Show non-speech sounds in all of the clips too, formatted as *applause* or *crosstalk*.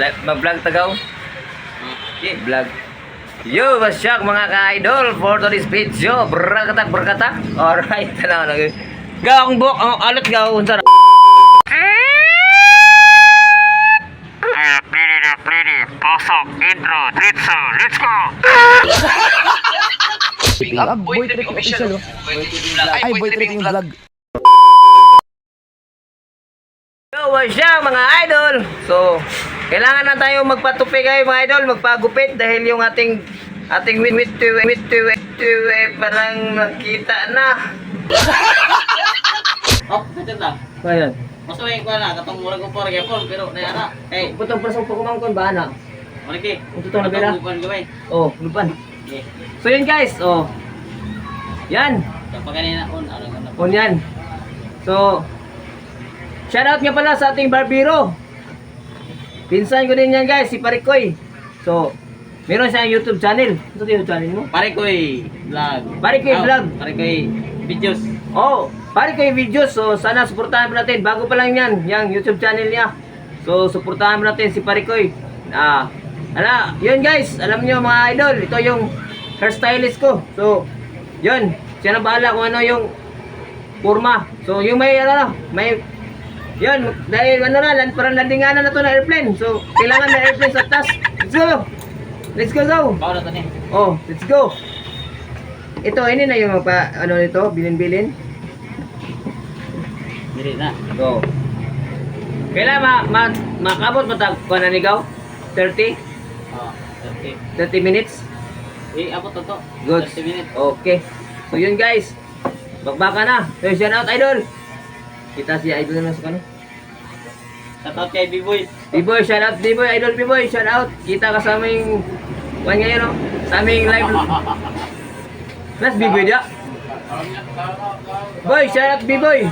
Vlog- Mag-vlog tagaw. Okay, vlog. Yo, wasyak mga ka-idol for today's video. Berkatak, berkatak. Alright, tanaw na. Gaw, ang buhok, ang alat gaw. Unsa na? Pasok, intro, tritso, let's go! Ah, Boy Trip official. oh. Ay, Boy Trip yung vlog. Yo, what's up mga idol? So, kailangan na tayo magpatupi kayo mga idol, magpagupit dahil yung ating ating wit wit wit wit to eh, parang nakita na. *laughs* Oh, kacang na. Ayan. Masuway ko na, katong murag ko por gyapon pero na ana. Hey, Putong prasong pagkumangkon ba na? malaki. Ang totoo na pera? Bukan gaway. Oh, lupan. Okay. So yun guys, oh. Yan, Kapag kanina on ano ano. on yan. So, shoutout nga pala sa ating barbero. Pinsan ko din yan guys, si Parikoy. So, meron siyang YouTube channel. Ito yung YouTube channel mo? Pare ko'y vlog. Pare ko'y Oh, vlog. Pare ko'y videos. Oh, pare kayo videos. So, sana suportahan mo natin. Bago pa lang yan, yung YouTube channel niya. So, suportahan mo natin si Parikoy. Ah, ala, yun guys. Alam niyo mga idol, ito yung hairstylist ko. So, yun. Siya na bahala kung ano yung forma. So, yung may, ano, may, yun, dahil ano na, land, parang landinganan na to na airplane. So, kailangan na airplane sa taas. Let's go! Let's go, go! Na. Oh, let's go. Ito, ini na yung pa, ano nito, bilin-bilin. Dili na. Go. Kailan ma, ma makabot mo tag kuan na nigaw? 30? Oh, okay. 30 minutes? Eh, ako to to. Good. 30 minutes. Okay. So yun guys. Bakbaka na. So shout out idol. Kita si idol na sa kano. Shout out kay B-boy. B-boy, shout out B-boy, idol B-boy, shout out. Kita ka sa aming kuan ngayon no? Sa aming live. Nas B-boy dia. Boy, shout out B-boy.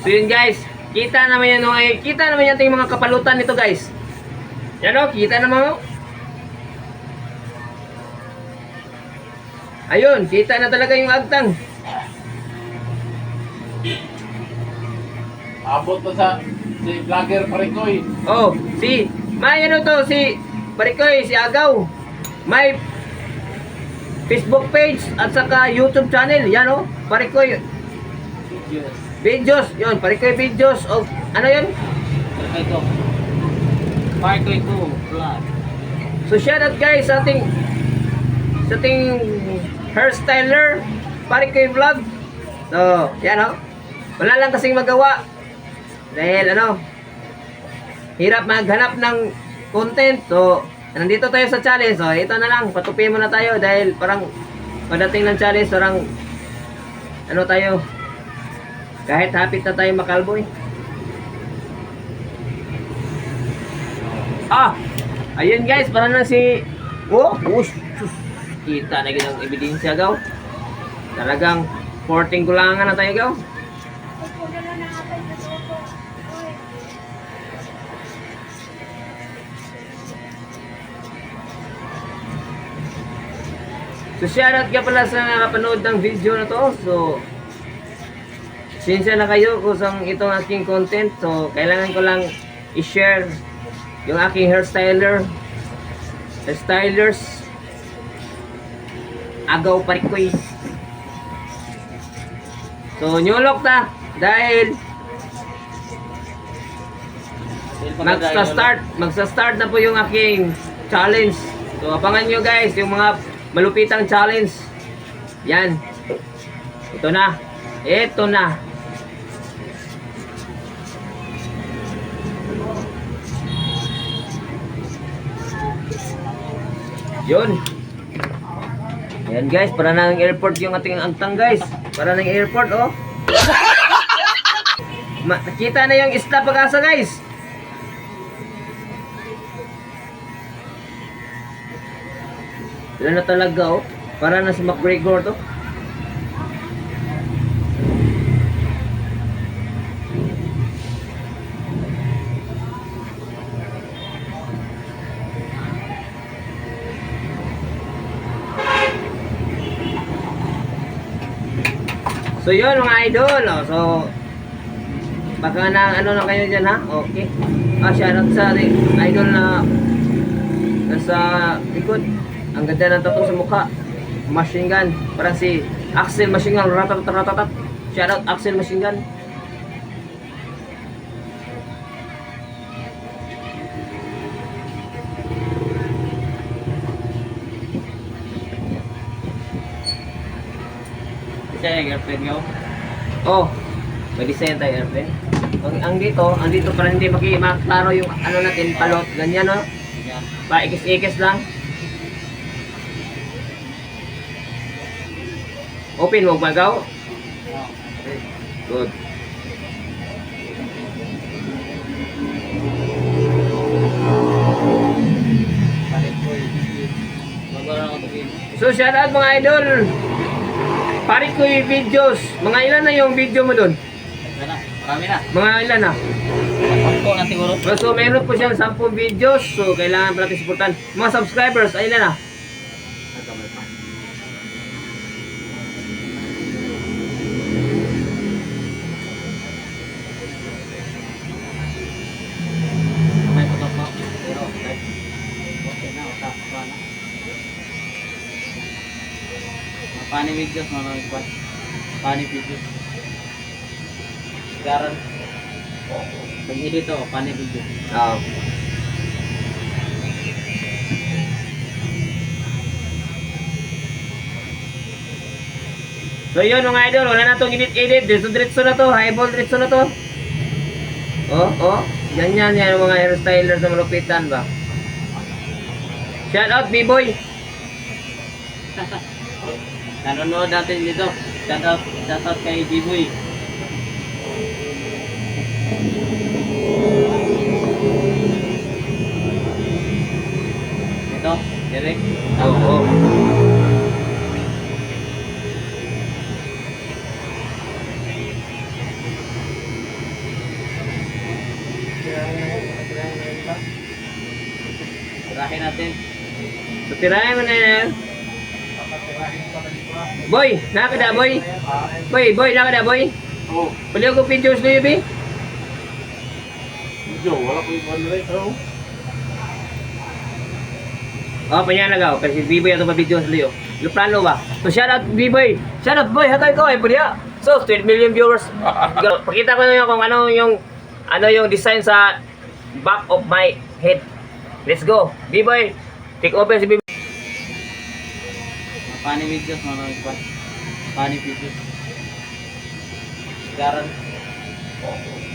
So yun guys, kita naman yan, okay? kita naman yan yung mga kapalutan nito guys. Yan o, kita naman o. Ayun, kita na talaga yung agtang. Abot to sa si vlogger Parikoy. Oh, si, may ano to, si Parikoy, si Agaw. May Facebook page at saka YouTube channel. Yan o, Parikoy Videos. videos. Yun, Parikoy videos of, ano yun? Pare ko'y ko. Pare ko'y ko vlog. So shout out guys sa ating sa ating hairstyler pare ko vlog. So, yan oh. Wala lang kasing magawa. Dahil ano, hirap maghanap ng content. So, nandito tayo sa challenge. So, ito na lang, patupi muna tayo dahil parang pagdating ng challenge, parang ano tayo, kahit hapit na tayo makalbo eh. Ah! Ayun guys, para na si... Oh! oh sus. Kita na ginang ebidensya gaw. Talagang 14 kulangan na tayo gaw. So shoutout ka pala sa nakapanood ng video na to. So Sinsya na kayo kung saan itong aking content. So kailangan ko lang i-share yung aking hairstyler. Hairstylers. Agaw parikoy so nyulok ta. Dahil magsa-start magsa-start na po yung aking challenge. So abangan nyo guys yung mga malupitang challenge yan ito na ito na Yun. Ayan guys, para ng airport yung ating angtang guys. Para ng airport oh. *laughs* Ma nakita na yung isla pag-asa guys. Sila na talaga oh. Para na si McGregor to. So yun mga idol, oh. so Baka na ano na kayo dyan ha? Okay. Ah, shoutout sa idol na nasa likod. Ang ganda ng tattoo sa mukha. Machine gun. Parang si Axel Machine Gun. Ratatat ratatat. Shoutout Axel Machine Gun. Siya yung girlfriend ko. Oh, may design tayo airplane. Ang, ang dito, ang dito para hindi maki maklaro yung ano natin, palot, ganyan no? Yan. Paikis-ikis lang. Open mo magaw. Good. So shout out mga idol. Pare ko yung videos. Mga ilan na yung video mo doon? Marami na. Mga ilan na? Pagko na siguro. So meron po siyang 10 videos. So kailangan pa natin supportan. Mga subscribers, ay ilan na? Videos, mga mga kwan. Funny videos. Garan. Pag dito, funny videos. Oo. So yun mga idol, wala na itong edit-edit. Diretso-diretso na to, highball diretso na to. Oh, oh. Ganyan yan mga hairstylers na malupitan ba. Shout out B-Boy. *laughs* Nanonood natin dito. Shout out, shout out kay Jiboy. Ito, Derek. Oo. Oh, Surahin natin. So tirahin mo na yan. Boy, nakakada boy. Boy, boy, nakakada boy. Oh, Pali ako videos na yun, eh. medyo wala ko yung ano rin. Oh. Oh, panyanagaw. Kasi B-Boy ato pa videos liyo. Yung plano ba? So shout out B-Boy. Shout out boy, hatay ko eh, pudya. So, 12 million viewers. Pakita ko na kung ano yung ano yung design sa back of my head. Let's go. B-Boy, take over si B-Boy. Funny videos, mga kwan. Funny videos. Garan.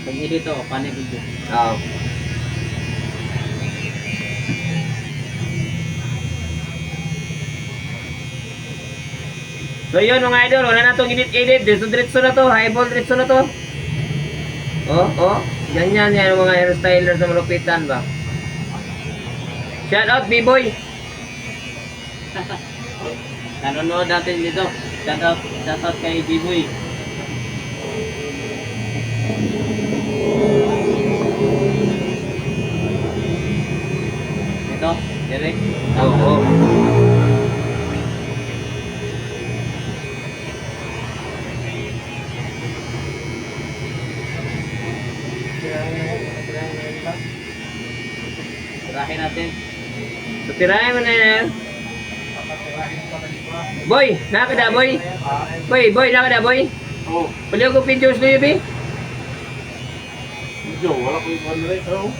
Pag dito, funny videos. Oo. So yun mga idol, wala na itong edit-edit. Diretso-diretso na to, highball diretso na to. Oh, oh. Ganyan yan mga hairstylers na malupitan ba. Shout out B-Boy. *laughs* Nanonood natin dito. Shout out, shout out kay Jiboy. Ito, Derek. Oo. Oh, Surahin natin. So tirahin mo na yan. Boy, nakakada boy. Boy, boy, nakakada boy. Oh, Pali ako videos na yun, eh. medyo wala ko yung rin. Oh.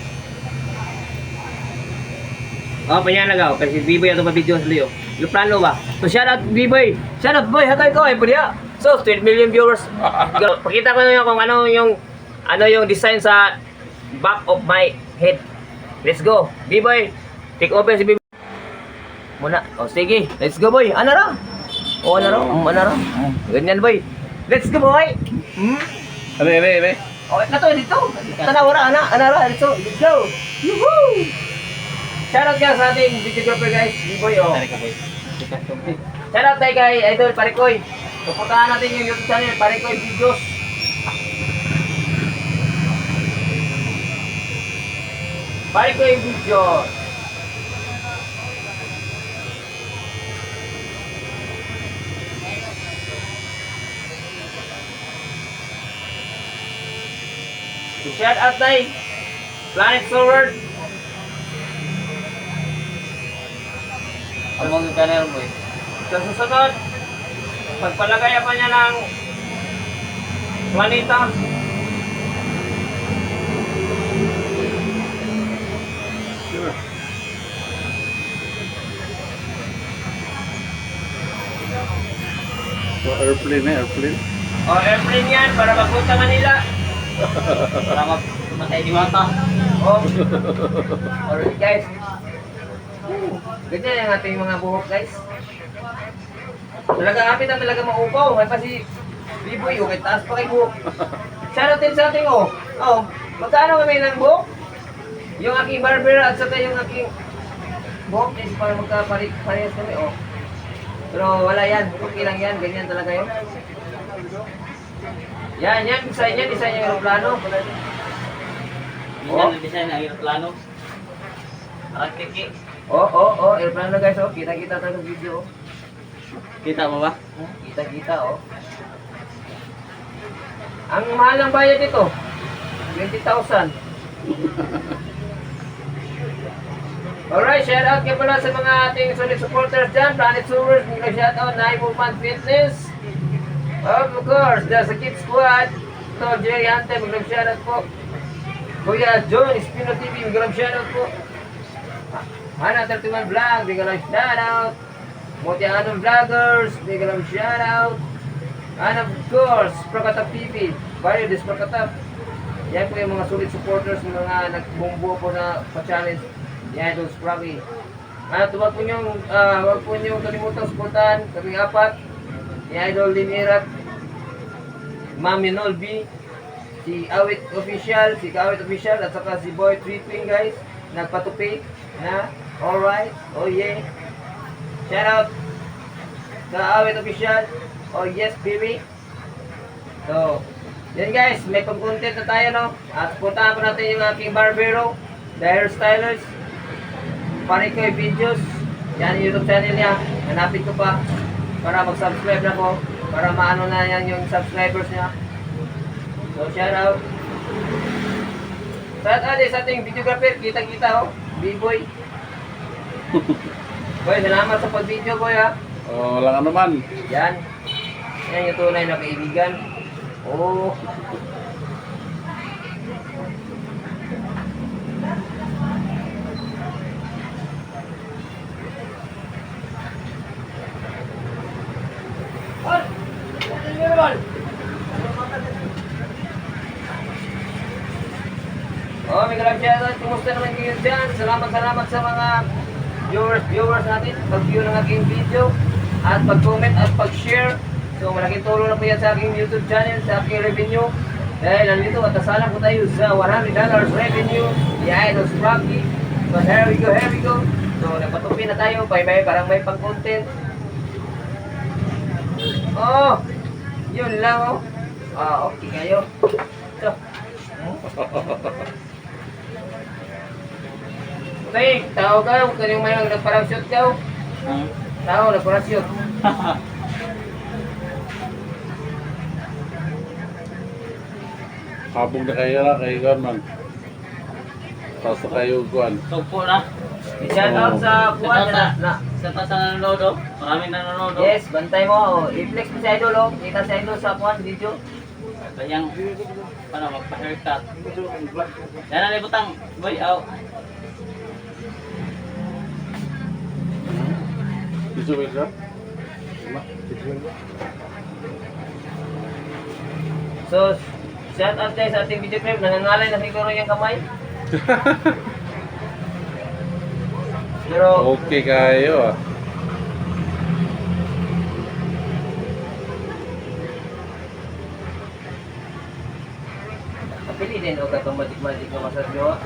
Oh, panyanagaw. Kasi B-Boy ato pa videos liyo. Yung plano ba? So shout out B-Boy. Shout out boy, hatay ko eh, pudya. So, 12 million viewers. *laughs* Pakita ko na kung ano yung ano yung design sa back of my head. Let's go. B-Boy, take over si B-Boy. Muna. O, sige. Let's go, boy. Ano ra? O, ano ra? Um, ano ra? Um, Ganyan, boy. Let's go, boy. Hmm? Ano, ano, ano? Okay, nato dito. Tanaw ra, ana, ana ra. Let's go. Let's go. Woohoo! Shoutout ka sa ating videographer guys. B-Boy, oh. Ko. Shoutout tayo kay Idol Parikoy. Pupuntahan natin yung YouTube channel, Parikoy Videos. Parikoy Videos. Shout out tayo. Planet Forward. Among kanel mo eh. Sa susunod, pagpalagay pa niya ng planeta. So, airplane eh, airplane. O airplane yan para magpunta Manila. Para mag- matay di mata. O. Alright guys. Ganyan yung ating mga buhok guys. Talaga kami na talaga maupaw. May pa si Biboy, okay, taas pa kay buhok. Shoutout din sa ating oh. Oh, magkano kami ng buhok? Yung aking barber at saka yung aking buhok is para magkaparehas kami oh. Pero wala yan, okay lang yan, ganyan talaga yun. Yan, yan, design yan, design yung aeroplano. Ang design ng aeroplano. Parang tiki. Oh, oh, oh, aeroplano guys, oh, kita-kita tayo sa video. oh. Kita mo ba? Hmm, Kita-kita, oh. Ang mahal ng bayad ito, 20,000. *laughs* Alright, shout out kayo pala sa mga ating solid supporters dyan. Planet Sewers, mga shout out, Nine Movement Fitness. Of course, the Sakit Squad. To Jerry Ante, mag shout out po. Kuya John, Espino TV, mag shout out po. Hana 31 Vlog, big lang shout out. Motianong Vloggers, big lang shout out. And of course, Prakatap TV, Des Prakatap. Yan po yung mga solid supporters, mga nagbumbo po na pa-challenge. Yan, those Sprague. At huwag po niyong, ah, huwag po niyong kalimutan supportahan kaming apat. Ni Idol Linirat, Mami Nolby, si Awit Official, si Kawit Official, at saka si Boy Tripping guys, nagpatupi na, alright, oh yeah. Shout out sa Awit Official, oh yes baby. So, yan guys, may pag-content na tayo no, at puntahan po natin yung aking barbero, the hairstylers, pare ko yung videos, yan yung YouTube channel niya, hanapin ko pa, para mag-subscribe na po, para maano na yan yung subscribers niya. So, shout out. Shout out din sa ating videographer, kita-kita oh, B-boy. *laughs* Boy, salamat sa pag-video boy ha. Oh, wala ka naman. Yan. Yan yung tunay na kaibigan. Oh, may grab shoutout. Kumusta naman kayo dyan? Salamat, salamat sa mga viewers, viewers natin. Pag-view ng aking video at pag-comment at pag-share. So, malaking tulong na po yan sa aking YouTube channel, sa aking revenue. Dahil nandito at nasala po tayo sa $100 revenue. The Idols Rocky. So, here we go, here we go. So, nagpatupi na tayo. Bye bye, parang may pang-content. Oh, yun lang oh. Ah, okay kayo. So, *laughs* Okay, tao ka, huwag ka yung may nagparashoot ka. Hmm. Tao, nagparashoot. *laughs* Habog na kayo na, kayo man. Tapos na kayo kuan. Sugpo na. Shout out sa Shout na, out na. Sa taas na nanonood oh. Maraming nanonood oh. Yes, bantay mo. Oh. I-flex mo si Idol, oh. Kita si Idol sa buwan video. Kayang, paano, magpa-haircut. Yan na libutang. Boy, aw. Siya? So, shout out guys sa ating video clip. Nangangalay na siguro yung kamay. Pero, Okay kayo ah. Pili din o katong magic-magic na masas nyo.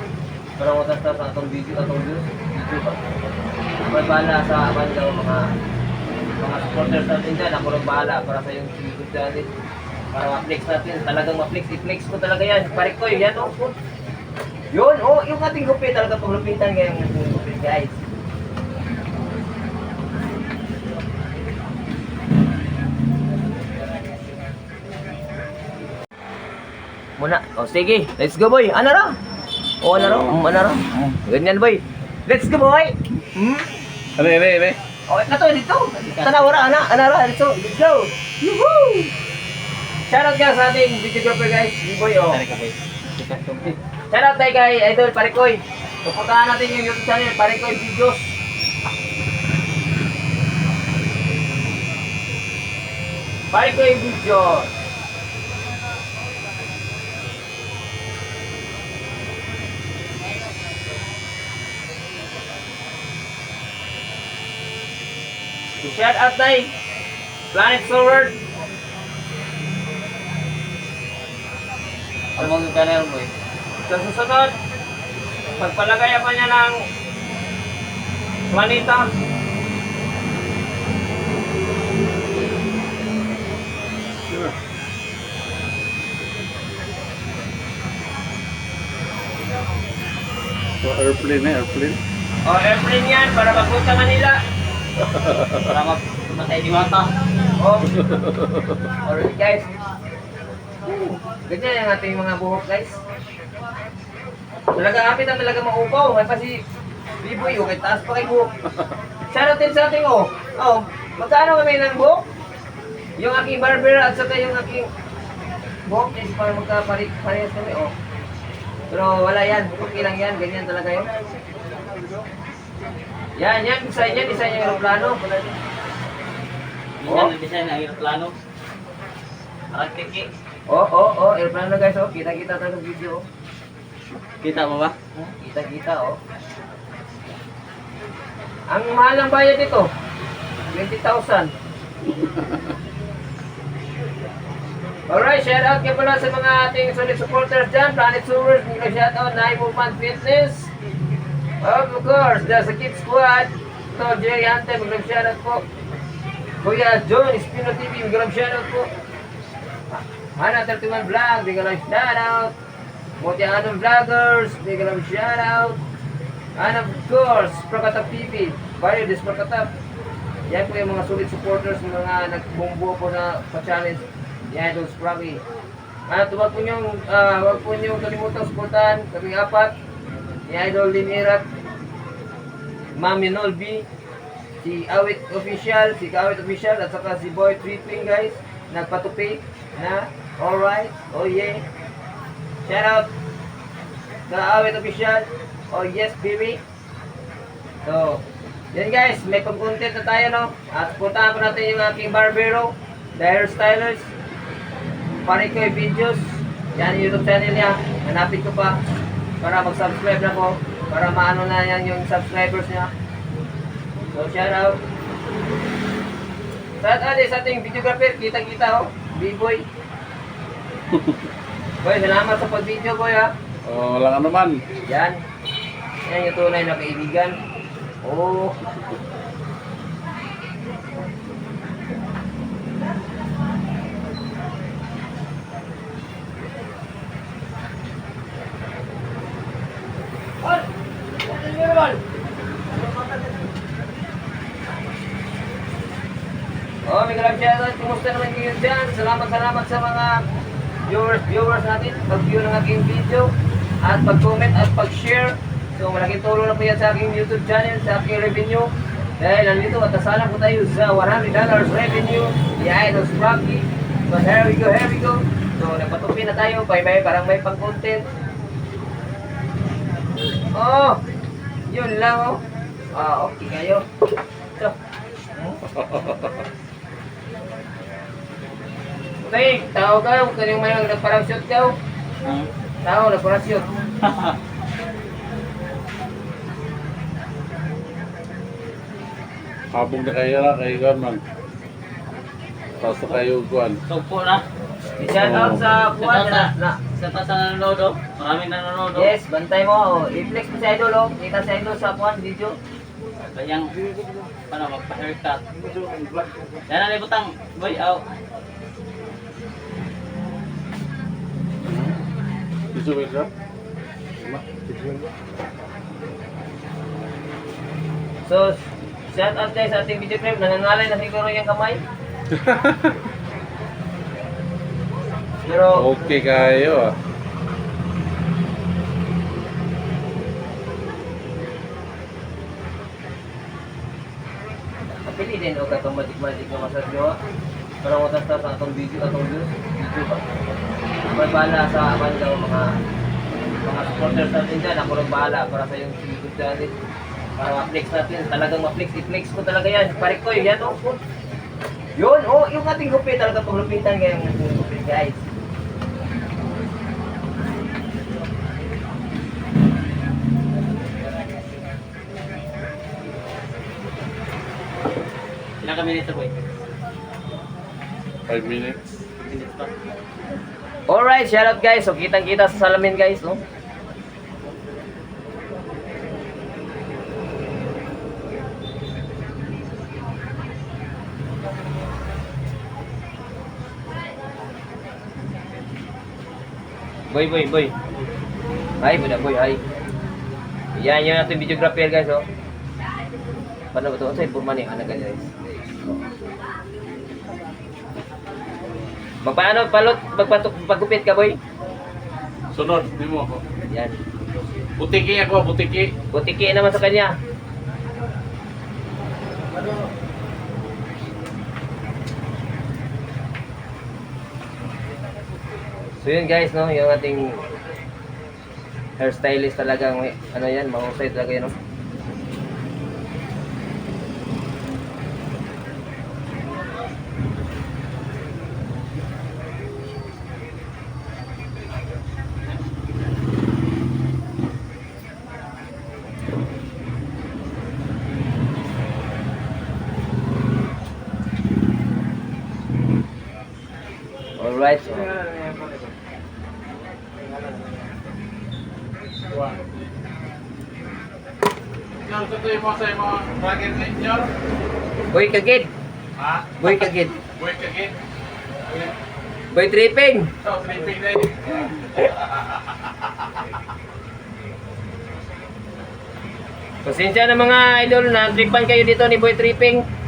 Para mo sa atong video, atong views. Video ba? May bahala sa o mga mga supporters natin dyan. Ako rin bahala para sa yung YouTube channel. Para ma-flex natin. Talagang ma-flex. I-flex ko talaga yan. Pare ko yan o. Yun, oh, yung ating gupit talaga paglupitan ngayong gupit guys. muna. O sige, let's go boy. Ano ra? O ano ra? Um, ano ra? Um, ganyan boy. Let's go boy. Hmm? Ano, ano, ano? O, ito to, dito. Tanaw ra, ana, ana ra, dito. Let's go. Yuhuu! Shoutout ka sa ating videographer guys. B-boy, oh. Sikat to. Shoutout tayo kay Idol Parikoy. Pupuntahan natin yung YouTube channel, Parikoy Videos. Parikoy Videos. Shout out tayo. Planet Forward. Mga kanal boy. Sa susunod, pagpalagay pa niya ng planeta. So, airplane eh, airplane. O airplane yan para magpunta Manila. Para mag matay diwata. O. Alright guys. Ganyan yung ating mga buhok guys. Talaga kapit ang talaga maupaw. May pa si Biboy, okay, taas pa kay buhok. Shoutout sa ating oh. Oh, magkano kami ng buhok? Yung aking barber at saka yung aking buhok, is para magkaparehas kami oh. Pero wala yan, okay lang yan, ganyan talaga yun. Yan, yan, design yan, design yung aeroplano. Ang design ng aeroplano. Parang tiki. Oh, oh, oh, aeroplano guys, oh, kita-kita tayo sa video. oh. Kita mo ba? Kita-kita, oh. Ang mahal ng bayad dito, 20,000. *laughs* Alright, shout out ka pala sa mga ating solid supporters dyan. Planet Sewers, mga shout out, Nine Movement Fitness. Of course, the Sakit Squad. Ito, Jerry Ante, mag shout out po. Kuya John, Espino TV, mag shout out po. Hana 31 Vlog, big lang shout out. Moti Adam Vloggers, big lang shout out. And of course, Prakatap TV, Bayo Des Prakatap. Yan po yung mga solid supporters, mga nagbumbuo po na pa-challenge ni Idol Spraggy. At huwag po niyong, ah, huwag po niyong kalimutang supportahan kaming apat, ni Idol Linirat, Mami Nolby, si Awit Official, si Kawit Official, at saka si Boy Tripping guys, nagpatupi na, alright, oh yeah. Shout out sa Awit Official, oh yes baby. So, yan guys, may pag-content na tayo no, at puntahan po natin yung aking barbero, the hairstylers, Parikoy Videos, yan yung YouTube channel niya, hanapin ko pa, para mag-subscribe na po, para maano na yan yung subscribers niya. So, shout out. Shout out din sa ating videographer, kita-kita oh, B-boy. *laughs* Boy, salamat sa pag-video boy ha. Oh, wala ka naman. Yan. Yan yung tunay na kaibigan. Oh. *laughs* May grab shoutout. Kumusta naman kayo dyan? Salamat, salamat sa mga viewers, viewers natin. Pag-view ng aking video at pag-comment at pag-share. So, malaking tulong na po yan sa aking YouTube channel, sa aking revenue. Dahil nandito at nasala po tayo sa $100 revenue. Yeah, it was Rocky. So, here we go, here we go. So, nagpatupi na tayo. Bye-bye, parang may pang-content. Oh, yun lang oh. Ah, okay kayo. Ito. *laughs* Okay, tao ka, huwag ka niyong may nagparang shoot ka. oh. Hmm. Tao, nagparang shoot. *laughs* Habong na kayo na, kayo Garman. Tapos na kayo kuan. Sugpo na. I-shout out sa buwan na, na. Sa taas na nanonood oh. Maraming nanonood oh. Yes, bantay mo. Oh. I-flex mo si Idol, oh. Kita si Idol sa buwan, video. Kanyang ano magpa-haircut. Yan na libutang. Boy, aw. Tisu meter. So, shout out sa ating video clip. Nananalay na siguro yung kamay. Pero... *laughs* Okay kayo ah. Pili din o katong magic-magic na masasyo. Parang matastas atong video, atong views. Video ba? May bahala sa kanila mga mga supporters natin dyan. Ako rin bahala para sa yung YouTube channel. Para ma-flex natin. Talagang ma-flex. I-flex ko talaga yan. Pare ko, yan o. Yun, oh, yung ating gupit talaga paglupitan ngayon gupit, guys. Ilang kami nito, boy? 5 minutes. Minutes pa. Alright, shout out guys. So, kitang-kita sa salamin guys, no? Boy, boy, boy. Hi, boy, boy, hi. Yan yun natin videographer guys, oh. Paano ba ito? Sa informa ni Ana guys. Magpaano, palot, magpatok, pagupit ka, boy? Sunod, di mo ako. Yan. Butiki ako, butiki. Butiki naman sa kanya. So yun guys, no, yung ating hairstylist talagang ano yan, mahusay talaga yan, no. Alright, so, Yan, sa tayo mo sa mga vlogger ninyo. boy kagid, Ha? boy kagid, Buhay ka gid. boy tripping. So, sleeping na. Pasensya na mga idol na tripan kayo dito ni Boy Tripping.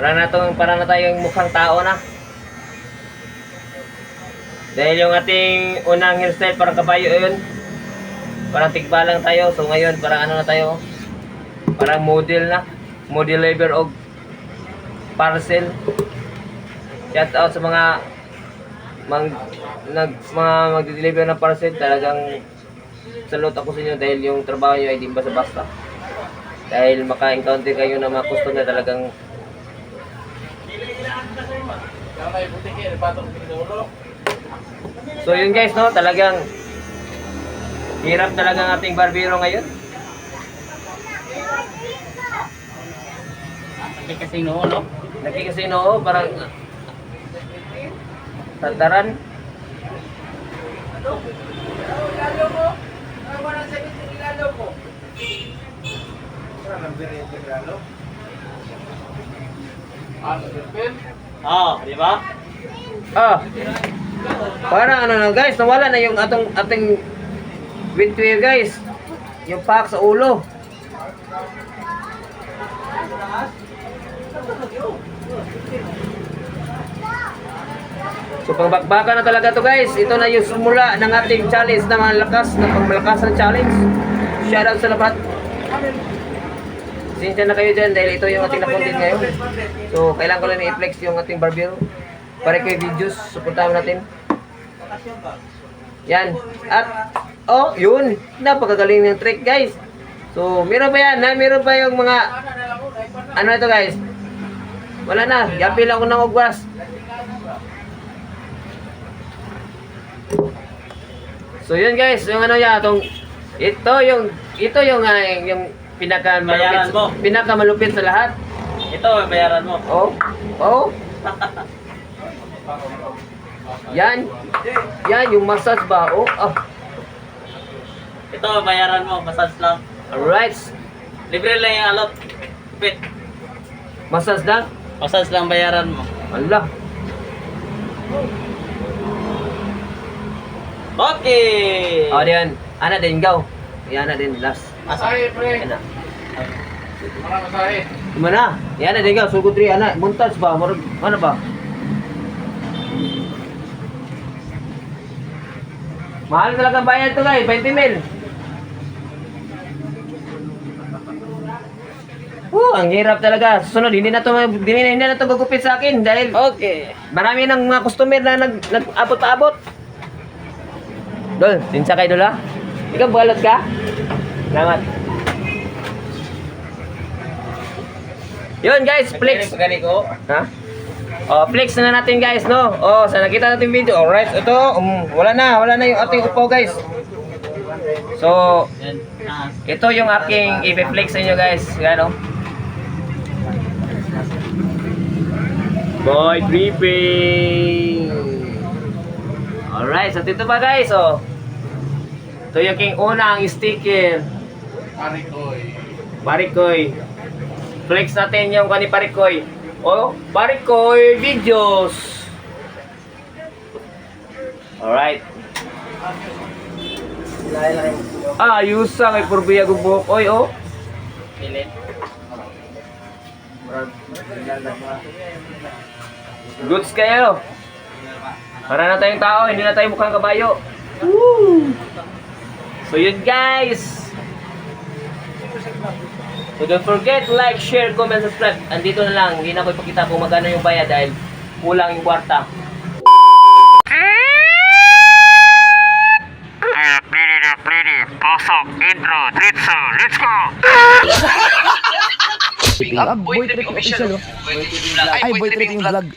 Para na tong para na tayong mukhang tao na. Dahil yung ating unang hairstyle parang kabayo yun. Parang tigba lang tayo. So ngayon, parang ano na tayo. Parang model na. Model labor og parcel. Shout out sa mga mang, nag, mga magde-deliver ng parcel. Talagang salute ako sa inyo dahil yung trabaho nyo ay di basta-basta. Dahil maka-encounter kayo ng mga customer talagang Yan tayo butiki, ipatong pinulo. So yun guys no, talagang hirap talaga ang ating barbero ngayon. Hindi kasi noo, no? Nagkikasino, parang tandaran. Ano, Pilipin? Oo, di ba? Ah. Parang ano na guys, nawala na yung atong ating windwear guys. Yung pack sa ulo. So pangbakbakan na talaga to guys. Ito na yung simula ng ating challenge na mga lakas, na pangmalakas ng challenge. Shout out sa lahat. Sinsya na kayo dyan dahil ito yung ating na-content ngayon. So, kailangan ko lang i-flex yung ating barbero. Para kay videos, supportahan natin. Yan. At, oh, yun. Napakagaling ng trick, guys. So, meron pa yan, ha? Meron pa yung mga, ano ito, guys? Wala na. Gapi lang ako ng ugwas. So, yun, guys. Yung ano yan, itong, ito yung, ito yung, ah, yung pinaka Bayaran mo. pinaka malupit sa lahat. Ito, bayaran mo. Oh, oh. *laughs* Yan. Yan, yung massage ba? Oh, ah. Ito, bayaran mo. Massage lang. Alright. Libre lang yung alot. Pit. Massage lang. Massage lang bayaran mo. Allah. Okay! Oh, diyan. Ana din, go. Yan na din, last. Masahe, pre. Yan na. Masahe. Gimana? Yan na din, go. Sugod rin, ana. Montage ba? Marag, ano ba? Mahal talaga bayad to guys, 20 mil. Oh, ang hirap talaga. Susunod, hindi na to hindi na, hindi na to gugupit sa akin dahil Okay. marami ng mga customer na nag nag-abot pa abot. Dol, tinsa kay Dol ha? Ikaw balot ka? Salamat. Yun guys, flex. Ha? Oh, flex na natin guys, no? Oh, sa nakita natin video. Alright, ito, um, wala na, wala na yung ating upo guys. So, ito yung aking i-flex sa inyo guys. Yan, oh. Boy tripping! Alright, so dito ba guys, oh. Ito yung king unang sticker. Marikoy. Parikoy. Flex natin yung kani Parikoy. Oh, Parikoy videos. Alright. Ah, ayusa kay Purbiya Gubok. Oy, oh. Goods kayo. Para na tayong tao, hindi na tayo mukhang kabayo. Woo! So yun guys. So don't forget, like, share, comment, subscribe. Andito na lang, hindi na ko ipakita kung magkano yung bayad dahil kulang yung kwarta. Ah, boy trip official oh. Ay, boy tripping vlog.